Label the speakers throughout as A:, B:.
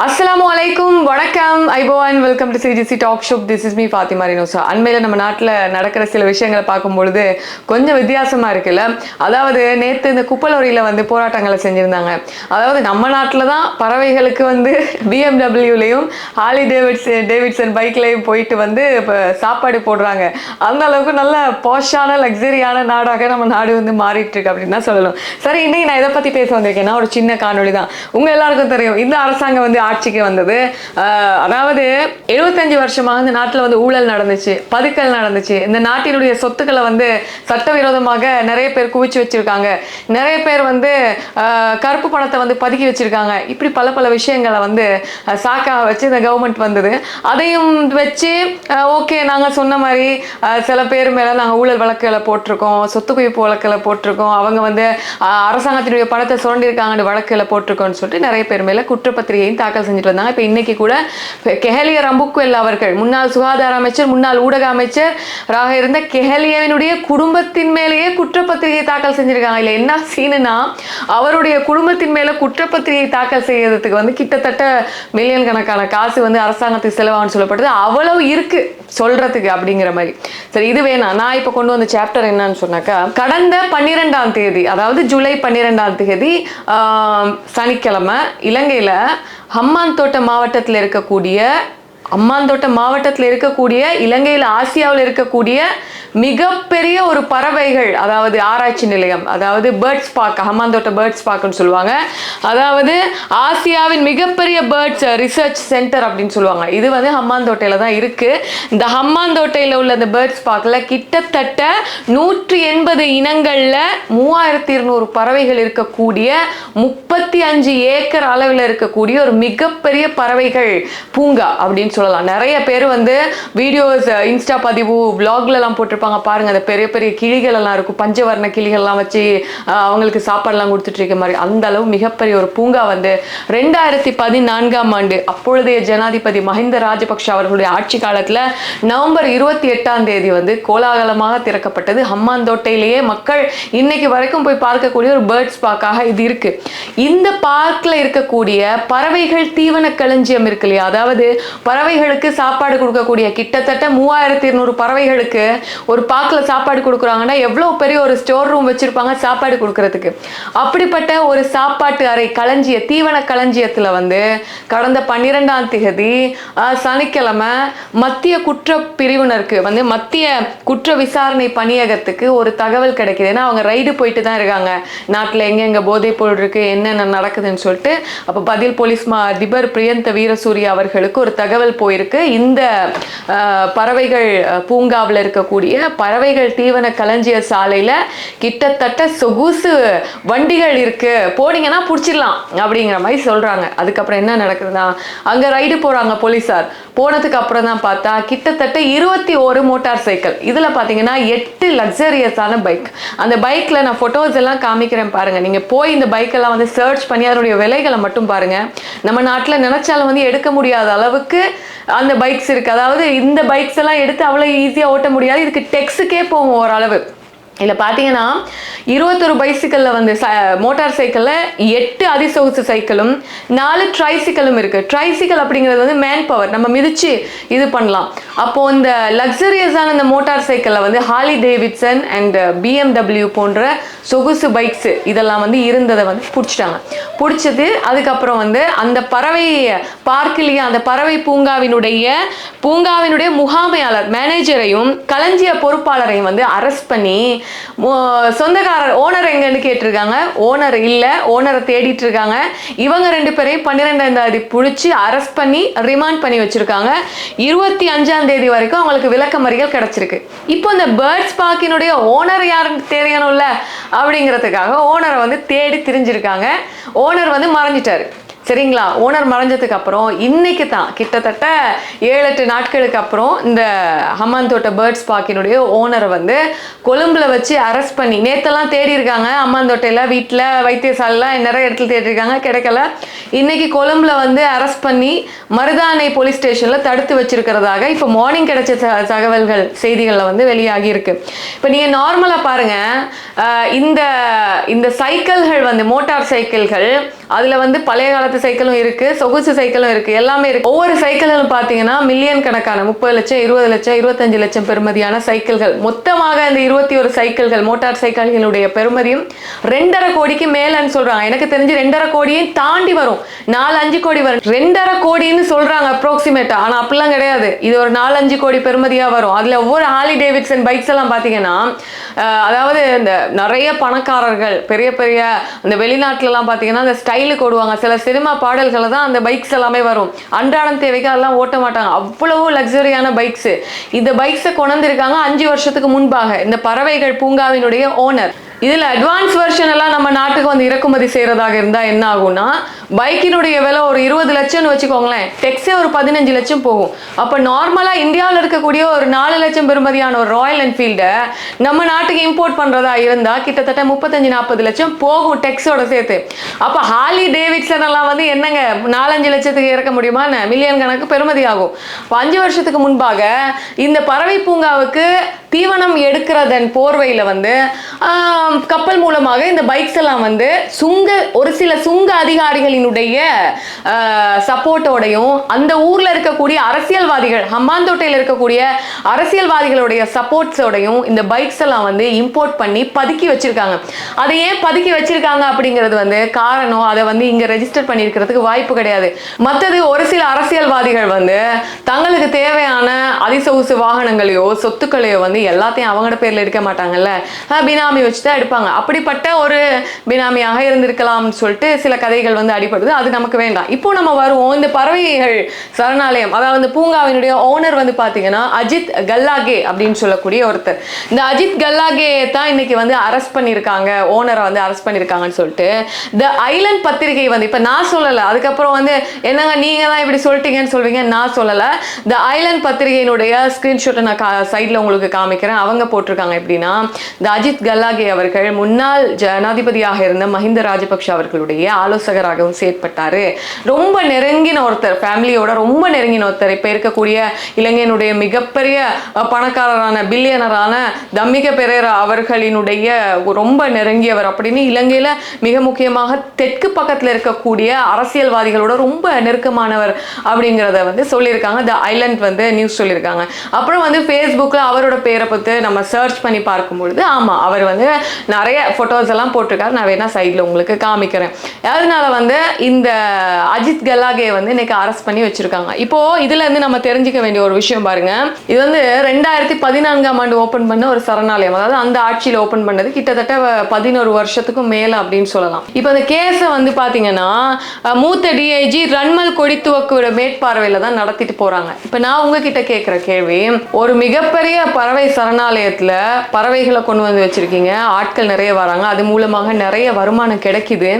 A: அஸ்ஸலாமு அலைக்கும் வணக்கம். ஐபோவான் welcome to CGC talk show this is me Fathima Rinosa அண்மையில் நம்ம நாட்டில் நடக்கிற சில விஷயங்களை பார்க்கும் பொழுது கொஞ்சம் வித்தியாசமா இருக்குல்ல? அதாவது நேற்று இந்த குப்பலோரியில் வந்து போராட்டங்களை செஞ்சுருந்தாங்க. அதாவது நம்ம நாட்டில் தான் பறவைகளுக்கு வந்து பிஎம்டபிள்யூலையும் ஹாலி டேவிட்ஸ் டேவிட்சன் பைக்லையும் போயிட்டு வந்து இப்போ சாப்பாடு போடுறாங்க. அந்த அளவுக்கு நல்ல பாஷான லக்ஸரியான நாடாக நம்ம நாடு வந்து மாறிட்டு இருக்கு அப்படின்னு தான் சொல்லணும். சரி இன்னைக்கு நான் இதை பற்றி பேச வந்திருக்கேன்னா ஒரு சின்ன காணொளி தான். உங்கள் எல்லாருக்கும் தெரியும். இந்த அரசாங்கம் வந்து ஆட்சிக்கு வந்தது. அதாவது எழுபத்தஞ்சு வருஷமாக இந்த நாட்டில் வந்து ஊழல் நடந்துச்சு பதுக்கல் நடந்துச்சு. இந்த நாட்டினுடைய சொத்துக்களை வந்து சட்டவிரோதமாக நிறைய பேர் குவிச்சு வச்சிருக்காங்க. நிறைய பேர் வந்து ஆஹ் கருப்பு பணத்தை வந்து பதுக்கி வச்சிருக்காங்க. இப்படி பல பல விஷயங்களை வந்து சாக்காக வச்சு இந்த கவர்மெண்ட் வந்தது. அதையும் வச்சு ஓகே நாங்கள் சொன்ன மாதிரி சில பேர் மேலே நாங்கள் ஊழல் வழக்குகளை போட்டிருக்கோம் சொத்து குவிப்பு வழக்கில் போட்டிருக்கோம். அவங்க வந்து அரசாங்கத்தினுடைய பணத்தை சுரண்டிருக்காங்கன்னு வழக்குகளை போட்டிருக்கோம்னு சொல்லிட்டு நிறைய பேர் மேலே குற்றப்பத்திரிகையும் தாக்கல் செஞ்சுட்டு வந்தாங்க. இப்போ இன்னைக்கு கூட கெஹலிய ரம்புக்வெல் அவர்கள் முன்னாள் சுகாதார அமைச்சர் முன்னாள் ஊடக அமைச்சர் ராக இருந்த கெஹலியவினுடைய குடும்பத்தின் மேலேயே குற்றப்பத்திரிகை தாக்கல் செஞ்சிருக்காங்க. இல்லை என்ன சீனுனா அவருடைய குடும்பத்தின் மேலே குற்றப்பத்திரிகை தாக்கல் செய்யறதுக்கு வந்து கிட்டத்தட்ட மில்லியன் கணக்கான காசு வந்து அரசாங்கத்துக்கு செலவாகும்னு சொல்லப்படுது அவ்வளவு இருக்கு சொல்றதுக்கு அப்படிங்கிற மாதிரி. சரி இது வேணாம் நான் இப்போ கொண்டு வந்த சாப்டர் என்னன்னு சொன்னாக்கா கடந்த பன்னிரெண்டாம் தேதி அதாவது ஜூலை பன்னிரெண்டாம் தேதி சனிக்கிழமை இலங்கையில் ஹம்மாந்தோட்ட மாவட்டத்தில் இருக்கக்கூடிய அம்மாந்தோட்ட மாவட்டத்தில் இருக்கக்கூடிய இலங்கையில் ஆசியாவில் இருக்கக்கூடிய மிகப்பெரிய ஒரு பறவைகள் அதாவது ஆராய்ச்சி நிலையம் அதாவது பேர்ட்ஸ் பார்க் ஹம்மாந்தோட்ட பேர்ட்ஸ் பார்க்னு சொல்லுவாங்க. அதாவது ஆசியாவின் மிகப்பெரிய பேர்ட்ஸ் ரிசர்ச் சென்டர் அப்படின்னு சொல்லுவாங்க. இது வந்து ஹம்மாந்தோட்டையில் தான் இருக்கு. இந்த ஹம்மாந்தோட்டையில் உள்ள இந்த பேர்ட்ஸ் பார்க்கில் கிட்டத்தட்ட நூற்றி எண்பது இனங்களில் மூவாயிரத்தி இருநூறு பறவைகள் இருக்கக்கூடிய முப்பத்தி அஞ்சு ஏக்கர் அளவில் இருக்கக்கூடிய ஒரு மிகப்பெரிய பறவைகள் பூங்கா அப்படின்னு சொல்லலாம். நிறைய பேர் வந்து வீடியோஸ் இன்ஸ்டா பதிவு vlogல போட்டு இருப்பாங்க. பாருங்க அந்த பெரிய பெரிய கிளிகள் எல்லாம் இருக்கும். பஞ்சவர்ண கிளிகள்லாம் வச்சு அவங்களுக்கு சாப்பாடுலாம் கொடுத்துட்டு இருக்க மாதிரி. அந்த அளவு மிகப்பெரிய ஒரு பூங்கா வந்து ரெண்டாயிரத்தி பதினான்காம் ஆண்டு அப்பொழுதைய ஜனாதிபதி மஹிந்த ராஜபக்ஷ அவர்களுடைய ஆட்சி காலத்துல நவம்பர் இருபத்தி எட்டாம் தேதி வந்து கோலாகலமாக திறக்கப்பட்டது. ஹம்மாந்தோட்டையிலேயே மக்கள் இன்னைக்கு வரைக்கும் போய் பார்க்கக்கூடிய ஒரு பேர்ட்ஸ் பார்க்காக இது இருக்கு. இந்த பார்க்ல இருக்கக்கூடிய பறவைகள் தீவன களஞ்சியம் இருக்கு இல்லையா? அதாவது பறவைகளுக்கு சாப்பாடு கொடுக்கக்கூடிய கிட்டத்தட்ட மூவாயிரத்தி இருநூறு பறவைகளுக்கு ஒரு பார்க்கில் சாப்பாடு கொடுக்குறாங்கன்னா எவ்வளோ பெரிய ஒரு ஸ்டோர் ரூம் வச்சுருப்பாங்க சாப்பாடு கொடுக்கறதுக்கு. அப்படிப்பட்ட ஒரு சாப்பாட்டு அறை களஞ்சிய தீவன களஞ்சியத்தில் வந்து கடந்த பன்னிரெண்டாம் தேதி சனிக்கிழமை மத்திய குற்ற பிரிவினருக்கு வந்து மத்திய குற்ற விசாரணை பணியகத்துக்கு ஒரு தகவல் கிடைக்கிது. ஏன்னா அவங்க ரைடு போயிட்டு தான் இருக்காங்க. நாட்டில் எங்கெங்கே போதைப் பொருள் இருக்குது என்னென்ன நடக்குதுன்னு சொல்லிட்டு அப்போ பதில் போலீஸ் மா அதிபர் பிரியந்த வீரசூரிய அவர்களுக்கு ஒரு தகவல் போயிருக்கு. இந்த பறவைகள் பூங்காவில் இருக்கக்கூடிய பறவைகள் தீவன களஞ்சிய சாலையில் கிட்டத்தட்ட சொகுசு வண்டிகள் இருக்கு. போனீங்கன்னா பிடிச்சிடலாம் அப்படிங்கிற மாதிரி சொல்றாங்க. அதுக்கப்புறம் என்ன நடக்குதுன்னா அங்க ரைடு போறாங்க போலீஸார் போனதுக்கு அப்புறம் தான் பார்த்தா கிட்டத்தட்ட இருபத்தி ஒரு மோட்டார் சைக்கிள் இதுல பாத்தீங்கன்னா எட்டு லக்ஸரியஸான பைக் அந்த பைக்ல நான் போட்டோஸ் எல்லாம் காமிக்கிறேன் பாருங்க. நீங்க போய் இந்த பைக் எல்லாம் வந்து சர்ச் பண்ணி அதனுடைய விலைகளை மட்டும் பாருங்க. நம்ம நாட்டில் நினைச்சாலும் வந்து எடுக்க முடியாத அளவுக்கு அந்த பைக்ஸ் இருக்கு. அதாவது இந்த பைக்ஸ் எல்லாம் எடுத்து அவ்வளவு ஈஸியா ஓட்ட முடியாது. இதுக்கு டெக்ஸுக்கே போகும் ஓரளவு. இதில் பார்த்தீங்கன்னா இருபத்தொரு பைசிக்கலில் வந்து ச மோட்டார் சைக்கிளில் எட்டு அதிசொகுசு சைக்கிளும் நாலு ட்ரைசிக்கலும் இருக்குது ட்ரைசிக்கல் அப்படிங்கிறது வந்து மேன் பவர் நம்ம மிதித்து இது பண்ணலாம். அப்போது இந்த லக்ஸரியஸான இந்த மோட்டார் சைக்கிளில் வந்து ஹாலி டேவிட்சன் அண்ட் பிஎம்டபிள்யூ போன்ற சொகுசு பைக்ஸு இதெல்லாம் வந்து இருந்ததை வந்து பிடிச்சிட்டாங்க. பிடிச்சது. அதுக்கப்புறம் வந்து அந்த பறவை பார்க்கிலேயே அந்த பறவை பூங்காவினுடைய பூங்காவினுடைய முகாமையாளர் மேனேஜரையும் களஞ்சிய பொறுப்பாளரையும் வந்து அரெஸ்ட் பண்ணி சொந்தக்காரர் ஓனர் எங்கன்னு கேட்டிருக்காங்க. ஓனர் இல்லை ஓனரை தேடிட்டு இருக்காங்க இவங்க ரெண்டு பேரையும் பன்னிரெண்டாம் தேதி பிடிச்சி அரெஸ்ட் பண்ணி ரிமாண்ட் பண்ணி வச்சிருக்காங்க. இருபத்தி அஞ்சாம் தேதி வரைக்கும் அவங்களுக்கு விளக்கமறிகள் கிடைச்சிருக்கு. இப்போ இந்த பேர்ட்ஸ் பார்க்கினுடைய ஓனர் யாருன்னு தெரியணும்ல அப்படிங்கிறதுக்காக ஓனரை வந்து தேடி திரிஞ்சிருக்காங்க. ஓனர் வந்து மறைஞ்சிட்டாரு. சரிங்களா? ஓனர் மறைஞ்சதுக்கு அப்புறம் இன்னைக்கு தான் கிட்டத்தட்ட ஏழு எட்டு நாட்களுக்கு அப்புறம் இந்த ஹம்மாந்தோட்ட பேர்ட்ஸ் பார்க்கினுடைய ஓனரை வந்து கொழும்புல வச்சு அரெஸ்ட் பண்ணி நேத்தெல்லாம் தேடி இருக்காங்க. அம்மாந்தோட்டையில் வீட்டில் வைத்தியசாலையில் நிறைய இடத்துல தேடி இருக்காங்க. கிடைக்கல. இன்னைக்கு கொழும்புல வந்து அரெஸ்ட் பண்ணி மருதானை போலீஸ் ஸ்டேஷனில் தடுத்து வச்சிருக்கிறதாக இப்போ மார்னிங் கிடைச்ச தகவல்கள் செய்திகளில் வந்து வெளியாகி இருக்கு. இப்போ நீங்கள் நார்மலாக பாருங்க. இந்த இந்த சைக்கிள்கள் வந்து மோட்டார் சைக்கிள்கள் அதில் வந்து பழைய காலத்து காலத்து சைக்கிளும் இருக்கு சொகுசு சைக்கிளும் இருக்கு எல்லாமே இருக்கு. ஒவ்வொரு சைக்கிளும் பாத்தீங்கன்னா மில்லியன் கணக்கான முப்பது லட்சம் இருபது லட்சம் இருபத்தஞ்சு லட்சம் பெறுமதியான சைக்கிள்கள் மொத்தமாக இந்த இருபத்தி ஒரு சைக்கிள்கள் மோட்டார் சைக்கிள்களுடைய பெறுமதியும் ரெண்டரை கோடிக்கு மேலன்னு சொல்றாங்க. எனக்கு தெரிஞ்சு ரெண்டரை கோடியும் தாண்டி வரும். நாலு அஞ்சு கோடி வரும். ரெண்டரை கோடின்னு சொல்றாங்க அப்ராக்சிமேட்டா ஆனா அப்படிலாம் கிடையாது. இது ஒரு நாலு அஞ்சு கோடி பெறுமதியா வரும். அதுல ஒவ்வொரு ஹாலி டேவிட்சன் பைக்ஸ் எல்லாம் பாத்தீங்கன்னா அதாவது இந்த நிறைய பணக்காரர்கள் பெரிய பெரிய இந்த வெளிநாட்டுல எல்லாம் பாத்தீங்கன்னா இந்த ஸ்டைலுக்கு ஓடுவாங்க. சில சினிமா பாடல்களை தான் அந்த பைக்ஸ் எல்லாமே வரும். அன்றாடம் தேவைக்கு அதெல்லாம் ஓட்ட மாட்டாங்க. அவ்வளவு லக்ஸரியான பைக்ஸ் இந்த பைக்ஸை கொண்டிருக்காங்க அஞ்சு வருஷத்துக்கு முன்பாக. இந்த பறவைகள் பூங்காவினுடைய ஓனர் இதில் அட்வான்ஸ் வெர்ஷன் எல்லாம் நம்ம நாட்டுக்கு வந்து இறக்குமதி செய்கிறதாக இருந்தால் என்ன ஆகும்னா பைக்கினுடைய விலை ஒரு இருபது லட்சம்னு வச்சுக்கோங்களேன். டெக்ஸே ஒரு பதினஞ்சு லட்சம் போகும். அப்போ நார்மலாக இந்தியாவில் இருக்கக்கூடிய ஒரு நாலு லட்சம் பெறுமதியான ஒரு ராயல் என்ஃபீல்டை நம்ம நாட்டுக்கு இம்போர்ட் பண்ணுறதா இருந்தால் கிட்டத்தட்ட முப்பத்தஞ்சு நாற்பது லட்சம் போகும் டெக்ஸோட சேர்த்து. அப்போ ஹாலி டேவிட்சன் எல்லாம் வந்து என்னங்க நாலஞ்சு லட்சத்துக்கு இறக்க முடியுமா மில்லியன் கணக்கு பெறுமதி ஆகும். அஞ்சு வருஷத்துக்கு முன்பாக இந்த பறவை பூங்காவுக்கு தீவனம் எடுக்கிறதன் போர்வையில் வந்து கப்பல் மூலமாக இந்த பைக்ஸ் எல்லாம் வந்து சுங்க ஒரு சில சுங்க அதிகாரிகளினுடைய சப்போர்ட்டோடையும் அந்த ஊரில் இருக்கக்கூடிய அரசியல்வாதிகள் ஹம்பாந்தோட்டையில் இருக்கக்கூடிய அரசியல்வாதிகளுடைய சப்போர்ட்ஸோடையும் இந்த பைக்ஸ் எல்லாம் வந்து இம்போர்ட் பண்ணி பதுக்கி வச்சிருக்காங்க. அதை ஏன் பதுக்கி வச்சிருக்காங்க அப்படிங்கிறது வந்து காரணம். அதை வந்து இங்கே ரெஜிஸ்டர் பண்ணியிருக்கிறதுக்கு வாய்ப்பு கிடையாது. மற்றது ஒரு சில அரசியல்வாதிகள் வந்து தங்களுக்கு தேவையான அதிசொகுசு வாகனங்களையோ சொத்துக்களையோ வந்து எல்லாத்தையும் அவங்களோட பேர்ல எடுக்க மாட்டாங்கல்ல? பினாமி வச்சு தான் எடுப்பாங்க. அப்படிப்பட்ட ஒரு பினாமியாக இருந்திருக்கலாம்னு சொல்லிட்டு சில கதைகள் வந்து அடிபடுது. அது நமக்கு வேண்டாம். இப்போ நம்ம வருவோம். இந்த பறவைகள் சரணாலயம் அதாவது பூங்காவினுடைய ஓனர் வந்து பாத்தீங்கன்னா அஜித் கல்லாகே அப்படின்னு சொல்லக்கூடிய ஒருத்தர். இந்த அஜித் கல்லாகே தான் இன்னைக்கு வந்து அரெஸ்ட் பண்ணியிருக்காங்க. ஓனரை வந்து அரெஸ்ட் பண்ணியிருக்காங்கன்னு சொல்லிட்டு. த ஐலண்ட் பத்திரிகை வந்து இப்போ நான் சொல்லலை. அதுக்கப்புறம் வந்து என்னங்க நீங்க தான் இப்படி சொல்லிட்டீங்கன்னு சொல்வீங்க நான் சொல்லலை. த ஐலண்ட் பத்திரிகையினுடைய ஸ்க்ரீன்ஷாட்டை நான் சைடில் உங்களுக்கு காமிக்கிறேன். அவங்க போட்டிருக்காங்க எப்படின்னா இந்த அஜித் கல்லாகே அவர்கள் முன்னாள் ஜனாதிபதியாக இருந்த மஹிந்த ராஜபக்ஷ அவர்களுடைய ஆலோசகராகவும் செயற்பட்டாரு. ரொம்ப நெருங்கின ஒருத்தர் ஃபேமிலியோட ரொம்ப நெருங்கின ஒருத்தர். இப்போ இருக்கக்கூடிய இலங்கையினுடைய மிகப்பெரிய பணக்காரரான பில்லியனரான தம்மிக பெரேரா அவர்களினுடைய ரொம்ப நெருங்கியவர் அப்படின்னு இலங்கையில மிக முக்கியமாக தெற்கு பக்கத்துல இருக்கக்கூடிய அரசியல்வாதிகளோட ரொம்ப நெருக்கமானவர் அப்படிங்கிறத வந்து சொல்லியிருக்காங்க. த ஐலண்ட் வந்து நியூஸ் சொல்லியிருக்காங்க. அப்புறம் வந்து ஃபேஸ்புக்கில் அவரோட பேர் பொறுத்து நம்ம சர்ச் பண்ணி பார்க்கும் பொழுது ஆமாம் அவர் வந்து நிறைய ஃபோட்டோஸ் எல்லாம் போட்டிருக்காரு. நான் வேணால் சைடில் உங்களுக்கு காமிக்கிறேன். அதனால வந்து இந்த அஜித் கல்லாகே வந்து இன்னைக்கு அரெஸ்ட் பண்ணி வச்சிருக்காங்க. இப்போ இதுலேருந்து நம்ம தெரிஞ்சுக்க வேண்டிய ஒரு விஷயம் பாருங்க. இது வந்து ரெண்டாயிரத்தி பதினான்காம் ஆண்டு ஓப்பன் பண்ண ஒரு சரணாலயம். அதாவது அந்த ஆட்சியில் ஓப்பன் பண்ணது கிட்டத்தட்ட பதினோரு வருஷத்துக்கும் மேலே அப்படின்னு சொல்லலாம். இப்போ அந்த கேஸை வந்து பார்த்தீங்கன்னா மூத்த டிஐஜி ரன்மல் கொடித்துவக்கோட மேற்பார்வையில் தான் நடத்திட்டு போறாங்க. இப்போ நான் உங்ககிட்ட கேட்குற கேள்வி ஒரு மிகப்பெரிய பறவை சரணாலயத்துல பறவைகளை கொண்டு வந்து வச்சிருக்கீங்க. ஆட்கள் நிறைய வராங்க. அது மூலமாக நிறைய வருமானம் கிடைக்குது.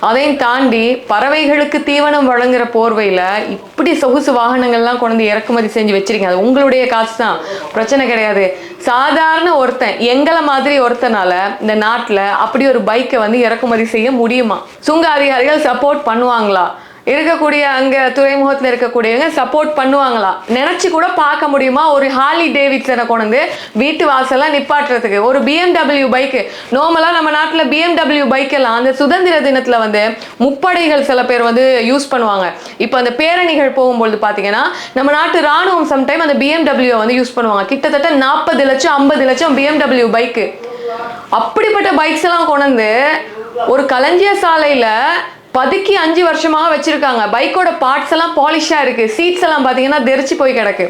A: அதையும் தாண்டி பறவைகளுக்கு தீவனம் வழங்குற போர்வையில இப்படி சொகுசு வாகனங்கள்லாம் கொண்டு வந்து இறக்குமதி செஞ்சு வச்சிருக்கீங்க. அது உங்களுடைய காசு தான் பிரச்சனை கிடையாது. சாதாரண ஒருத்தன் எங்களை மாதிரி ஒருத்தனால இந்த நாட்டுல அப்படி ஒரு பைக்கை வந்து இறக்குமதி செய்ய முடியுமா? சுங்க அதிகாரிகள் சப்போர்ட் பண்ணுவாங்களா? இருக்கக்கூடிய அங்கே துறைமுகத்தில் இருக்கக்கூடியவங்க சப்போர்ட் பண்ணுவாங்களா? நினச்சி கூட பார்க்க முடியுமா? ஒரு ஹாலி டேவிட்ஸனை கொண்டு வீட்டு வாசலாம் நிப்பாட்டுறதுக்கு. ஒரு பிஎம்டபிள்யூ பைக்கு நார்மலாக நம்ம நாட்டில் பிஎம்டபிள்யூ பைக் எல்லாம் அந்த சுதந்திர தினத்தில் வந்து முப்படைகள் சில பேர் வந்து யூஸ் பண்ணுவாங்க. இப்போ அந்த பேரணிகள் போகும்பொழுது பார்த்தீங்கன்னா நம்ம நாட்டு ராணுவம் சம்டைம் அந்த பிஎம்டபிள்யூ வந்து யூஸ் பண்ணுவாங்க. கிட்டத்தட்ட நாற்பது லட்சம் ஐம்பது லட்சம் பிஎம்டபிள்யூ பைக்கு அப்படிப்பட்ட பைக்ஸ் எல்லாம் கொண்டு ஒரு களஞ்சிய சாலையில பதுக்கி அஞ்சு வருஷமாக வச்சிருக்காங்க. பைக்கோட பார்ட்ஸ் எல்லாம் பாலிஷா இருக்கு. சீட்ஸ் எல்லாம் பாத்தீங்கன்னா தெரிச்சு போய் கிடக்கு.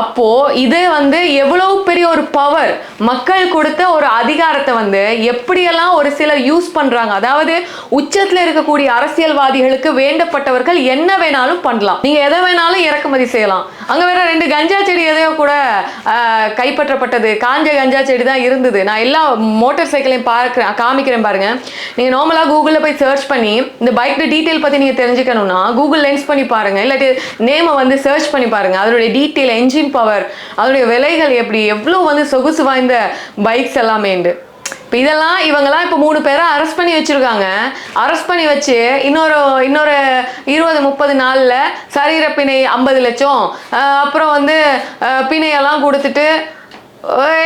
A: அப்போ இது வந்து எவ்வளவு பெரிய ஒரு பவர் மக்கள் கொடுத்த ஒரு அதிகாரத்தை வந்து எப்படியெல்லாம் ஒரு சிலர் யூஸ் பண்றாங்க? அதாவது உச்சத்தில் இருக்கக்கூடிய அரசியல்வாதிகளுக்கு வேண்டப்பட்டவர்கள் என்ன வேணாலும் பண்ணலாம். நீங்க எதை வேணாலும் இறக்குமதி செய்யலாம். அங்க வேற ரெண்டு கஞ்சா செடி எதையோ கூட கைப்பற்றப்பட்டது. காஞ்ச கஞ்சா செடி தான் இருந்தது. நான் எல்லா மோட்டார் சைக்கிளையும் பார்க்குறேன் காமிக்கிறேன் பாருங்க. நீங்க நார்மலா கூகுளில் போய் சர்ச் பண்ணி இந்த பைக்கோட டீட்டெயில் பத்தி நீங்க தெரிஞ்சுக்கணும்னா கூகுள் லென்ஸ் பண்ணி பாருங்க. இல்லாட்டி நேமை வந்து சர்ச் பண்ணி பாருங்க. அதனுடைய டீட்டெயில் என்ஜின் பவர் அதனுடைய விலைகள் எப்படி? எவ்வளோ வந்து சொகுசு வாய்ந்த பைக்ஸ் எல்லாமே உண்டு இப்போ இதெல்லாம் இவங்கெல்லாம் இப்போ மூணு பேரை அரெஸ்ட் பண்ணி வச்சுருக்காங்க. அரெஸ்ட் பண்ணி வச்சு இன்னொரு இன்னொரு இருபது முப்பது நாளில் சரீர பிணை ஐம்பது லட்சம் அப்புறம் வந்து பிணையெல்லாம் கொடுத்துட்டு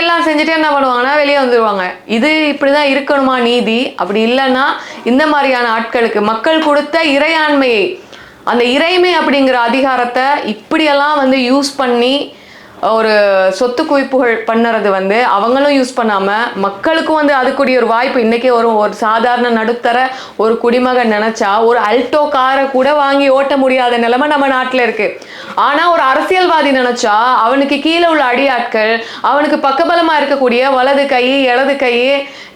A: எல்லாம் செஞ்சுட்டு என்ன பண்ணுவாங்கன்னா வெளியே வந்துடுவாங்க இது இப்படி தான் இருக்கணுமா நீதி? அப்படி இல்லைன்னா இந்த மாதிரியான ஆட்களுக்கு மக்கள் கொடுத்த இறையாண்மையை அந்த இறைமை அப்படிங்கிற அதிகாரத்தை இப்படியெல்லாம் வந்து யூஸ் பண்ணி ஒரு சொத்து குவிப்புகள் பண்ணுறது வந்து அவங்களும் யூஸ் பண்ணாமல் மக்களுக்கும் வந்து அதுக்குரிய ஒரு வாய்ப்பு இன்னைக்கே ஒரு ஒரு சாதாரண நடுத்தர ஒரு குடிமகன் நினச்சா ஒரு அல்டோ காரை கூட வாங்கி ஓட்ட முடியாத நிலைமை நம்ம நாட்டில் இருக்குது ஆனால் ஒரு அரசியல்வாதி நினச்சா அவனுக்கு கீழே உள்ள அடியாட்கள் அவனுக்கு பக்கபலமாக இருக்கக்கூடிய வலது கை இடது கை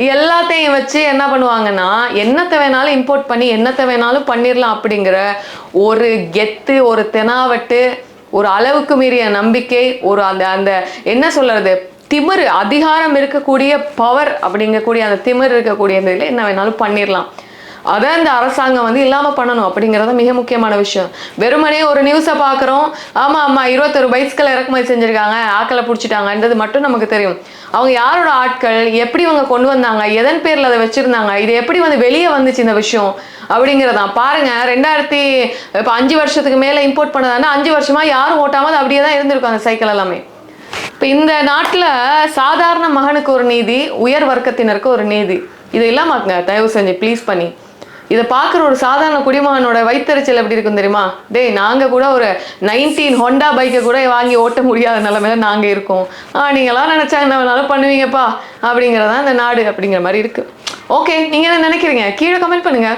A: எல்லாத்தையும் வச்சு என்ன பண்ணுவாங்கன்னா என்னத்தை வேணாலும் இம்போர்ட் பண்ணி என்னத்தை வேணாலும் பண்ணிடலாம் அப்படிங்கிற ஒரு கெத்து ஒரு தெனாவட்டு ஒரு அளவுக்கு மீறிய நம்பிக்கை ஒரு அந்த அந்த என்ன சொல்றது திமிர் அதிகாரம் இருக்கக்கூடிய பவர் அப்படிங்கக்கூடிய அந்த திமிர் இருக்கக்கூடிய இந்த இதில் என்ன வேணாலும் பண்ணிடலாம் அதை இந்த அரசாங்கம் வந்து இல்லாமல் பண்ணணும் அப்படிங்கிறது மிக முக்கியமான விஷயம். வெறுமனே ஒரு நியூஸை பார்க்குறோம் ஆமாம் ஆமாம் இருபத்தொரு பைஸ்களை இறக்குமதி செஞ்சுருக்காங்க ஆக்களை பிடிச்சிட்டாங்கன்றது மட்டும் நமக்கு தெரியும். அவங்க யாரோட ஆட்கள் எப்படி இவங்க கொண்டு வந்தாங்க எதன் பேரில் அதை வச்சுருந்தாங்க இது எப்படி வந்து வெளியே வந்துச்சு இந்த விஷயம் அப்படிங்கிறதான். பாருங்க ரெண்டாயிரத்தி இப்போ அஞ்சு வருஷத்துக்கு மேலே இம்போர்ட் பண்ணதானா அஞ்சு வருஷமாக யாரும் ஓட்டாமல் அது அப்படியே தான் இருந்திருக்கும் அந்த சைக்கிள் எல்லாமே. இப்போ இந்த நாட்டில் சாதாரண மகனுக்கு ஒரு நீதி உயர் வர்க்கத்தினருக்கு ஒரு நீதி. இது இல்லாமல் தயவு செஞ்சு ப்ளீஸ் பண்ணி. இதை பார்க்குற ஒரு சாதாரண குடிமகனோட வயிற்றுச்சல் எப்படி இருக்கும் தெரியுமா? டேய் நாங்கள் கூட ஒரு நைன்டீன் ஹொண்டா பைக்கை கூட வாங்கி ஓட்ட முடியாத நிலமையில நாங்கள் இருக்கோம். ஆ நீங்களாம் நினச்சா என்ன வேணாலும் பண்ணுவீங்கப்பா. அப்படிங்கிறதான் இந்த நாடு அப்படிங்கிற மாதிரி இருக்குது ஓகே நீங்கள் என்ன நினைக்கிறீங்க? கீழே கமெண்ட் பண்ணுங்கள்